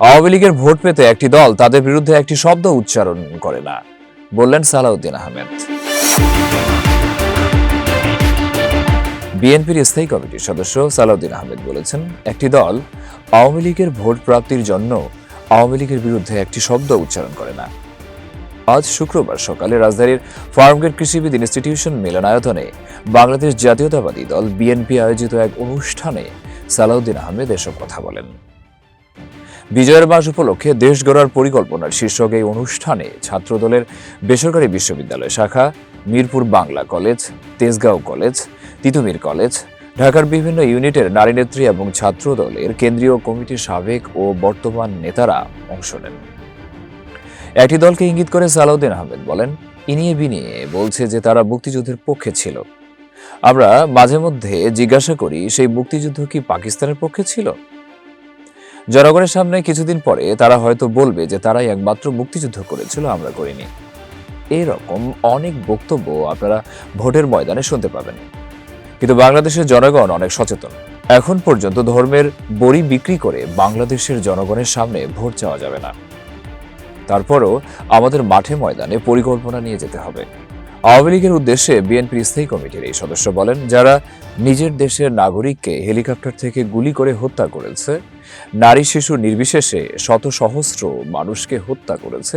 আওয়ামী লীগের ভোট পেতে একটি দল তাদের বিরুদ্ধে একটি শব্দ উচ্চারণ করে না, বললেন সালাউদ্দিন আহমেদ। বিএনপির স্থায়ী কমিটির সদস্য সালাউদ্দিন আহমেদ বলেছেন, একটি দল আওয়ামী লীগের ভোট প্রাপ্তির জন্য আওয়ামী লীগের বিরুদ্ধে একটি শব্দ উচ্চারণ করে না। আজ শুক্রবার সকালে রাজধানীর ফার্মগেট কৃষিবিদ ইনস্টিটিউশন মিলনায়তনে বাংলাদেশ জাতীয়তাবাদী দল বিএনপি আয়োজিত এক অনুষ্ঠানে সালাউদ্দিন আহমেদ এসব কথা বলেন। বিজয়ের মাস উপলক্ষে দেশ গড়ার পরিকল্পনার শীর্ষক এই অনুষ্ঠানে ছাত্রদলের বেসরকারি বিশ্ববিদ্যালয় শাখা, Mirpur Bangla college, Tejgaon college, Titumir college, ঢাকার বিভিন্ন ইউনিটের নারী নেত্রী এবং ছাত্রদলের কেন্দ্রীয় কমিটির সাবেক ও বর্তমান নেতারা অংশ নেন। একটি দলকে ইঙ্গিত করে সালাউদ্দিন আহমেদ বলেন, ইনিয়ে বিনিয়ে বলছে যে তারা মুক্তিযুদ্ধের পক্ষে ছিল। আমরা মাঝে মধ্যে জিজ্ঞাসা করি, সেই মুক্তিযুদ্ধ কি পাকিস্তানের পক্ষে ছিল? জনগণের সামনে কিছুদিন পরে তারা হয়তো বলবে যে তারাই একমাত্র মুক্তিযুদ্ধ করেছিল, আমরা করিনি। এরকম অনেক বক্তব্য আপনারা ভোটের ময়দানে শুনতে পাবেন। কিন্তু বাংলাদেশের জনগণ অনেক সচেতন। এখন পর্যন্ত ধর্মের বড়ি বিক্রি করে বাংলাদেশের জনগণের সামনে ভোট চাওয়া যাবে না। তারপরও আমাদের মাঠে ময়দানে পরিকল্পনা নিয়ে যেতে হবে। আওয়ামী লীগের উদ্দেশ্যে বিএনপির স্থায়ী কমিটির এই সদস্য বলেন, যারা নিজের দেশের নাগরিককে হেলিকপ্টার থেকে গুলি করে হত্যা করেছে, নারী শিশু নির্বিশেষে শত সহস্র মানুষকে হত্যা করেছে,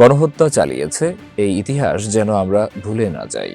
গণহত্যা চালিয়েছে, এই ইতিহাস যেন আমরা ভুলে না যাই।